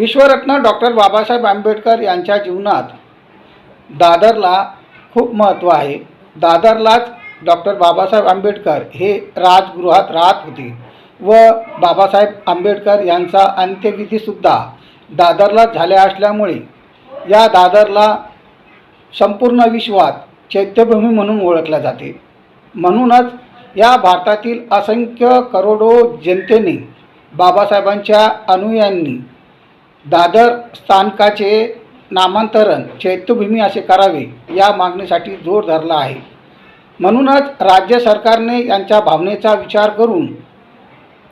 विश्वरत्न doctor Babasaheb Ambedkar यांच्या जीवनात दादरला खूप महत्त्व आहे. दादरलाच डॉक्टर बाबासाहेब आंबेडकर हे राजगृहात राहत होते व बाबासाहेब आंबेडकर यांचा अंत्यविधीसुद्धा दादरलाच झाल्या असल्यामुळे या दादरला संपूर्ण विश्वात चैत्यभूमी म्हणून ओळखल्या जाते. म्हणूनच या भारतातील असंख्य करोडो जनतेने बाबासाहेबांच्या अनुयायांनी दादर स्थानकाचे नामांतरण चैत्यभूमी असे करावे या मागणीसाठी जोर धरला आहे. म्हणूनच राज्य सरकारने यांच्या भावनेचा विचार करून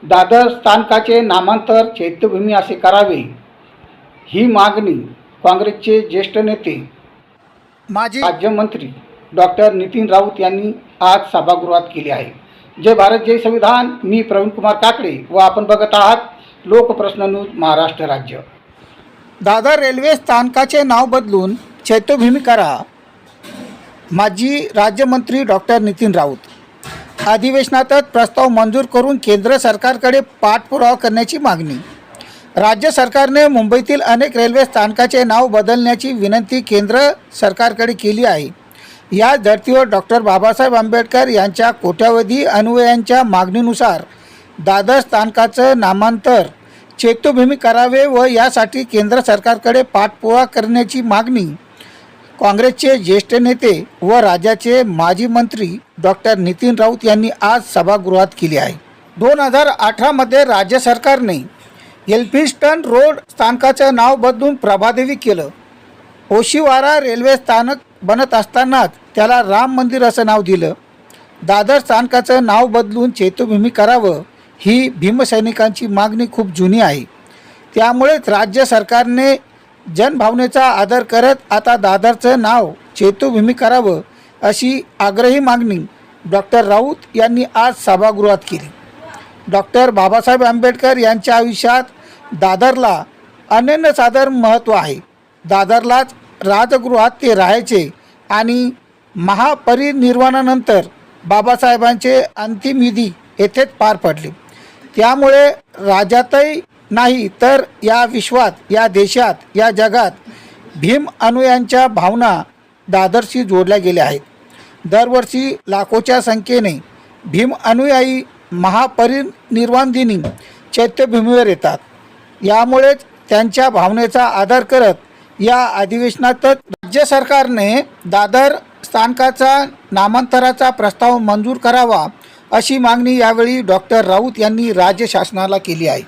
दादर स्थानकाचे नामांतर चैत्यभूमी असे करावे ही मागणी काँग्रेसचे ज्येष्ठ नेते माजी राज्यमंत्री डॉक्टर नितीन राऊत यांनी आज सभागृहात केली आहे. जय भारत जय संविधान. मी प्रवीण कुमार काकडे व आपण बघत आहात लोकप्रश्न न्यूज महाराष्ट्र राज्य. दादर रेल्वे स्थानकाचे नाव बदलून चैत्यभूमी करा. माजी राज्यमंत्री डॉक्टर नितीन राऊत. अधिवेशनातच प्रस्ताव मंजूर करून केंद्र सरकारकडे पाठपुरावा करण्याची मागणी. राज्य सरकारने मुंबईतील अनेक रेल्वे स्थानकाचे नाव बदलण्याची विनंती केंद्र सरकारकडे केली आहे. या धर्तीवर डॉक्टर बाबासाहेब आंबेडकर यांच्या कोट्यावधी अनुयायांच्या मागणीनुसार दादर स्थानकाचं नामांतर चैत्यभूमी करावे व यासाठी केंद्र सरकारकडे पाठपुरा करण्याची मागणी काँग्रेसचे ज्येष्ठ नेते व राज्याचे माजी मंत्री डॉक्टर नितीन राऊत यांनी आज सभागृहात केली आहे. दोन हजार अठरामध्ये राज्य सरकारने एल्फिस्टन रोड स्थानकाचं नाव बदलून प्रभादेवी केलं. ओशिवारा रेल्वे स्थानक बनत असतानाच त्याला राम मंदिर असं नाव दिलं. दादर स्थानकाचं नाव बदलून चैत्यभूमी करावं ही भीमसैनिकांची मागणी खूप जुनी आहे. त्यामुळेच राज्य सरकारने जनभावनेचा आदर करत आता दादरचं नाव चेतुभूमी करावं अशी आग्रही मागणी डॉक्टर राऊत यांनी आज सभागृहात केली. डॉक्टर बाबासाहेब आंबेडकर यांच्या आयुष्यात दादरला अनन्यसाधारण महत्त्व आहे. दादरलाच राजगृहात ते राहायचे आणि महापरिनिर्वाणानंतर बाबासाहेबांचे अंतिम विधी येथेच पार पडले. त्यामुळे राज्यातही नाही तर या विश्वात या देशात या जगात भीम अनुयांच्या भावना दादरशी जोडल्या गेल्या आहेत. दरवर्षी लाखोच्या संख्येने भीम अनुयायी महापरिनिर्वाण दिनी चैत्यभूमीवर येतात. यामुळेच त्यांच्या भावनेचा आदर करत या अधिवेशनातच राज्य सरकारने दादर स्थानकाचा नामांतराचा प्रस्ताव मंजूर करावा अशी मागणी यावेळी डॉक्टर राऊत यांनी राज्य शासनाला केली आहे.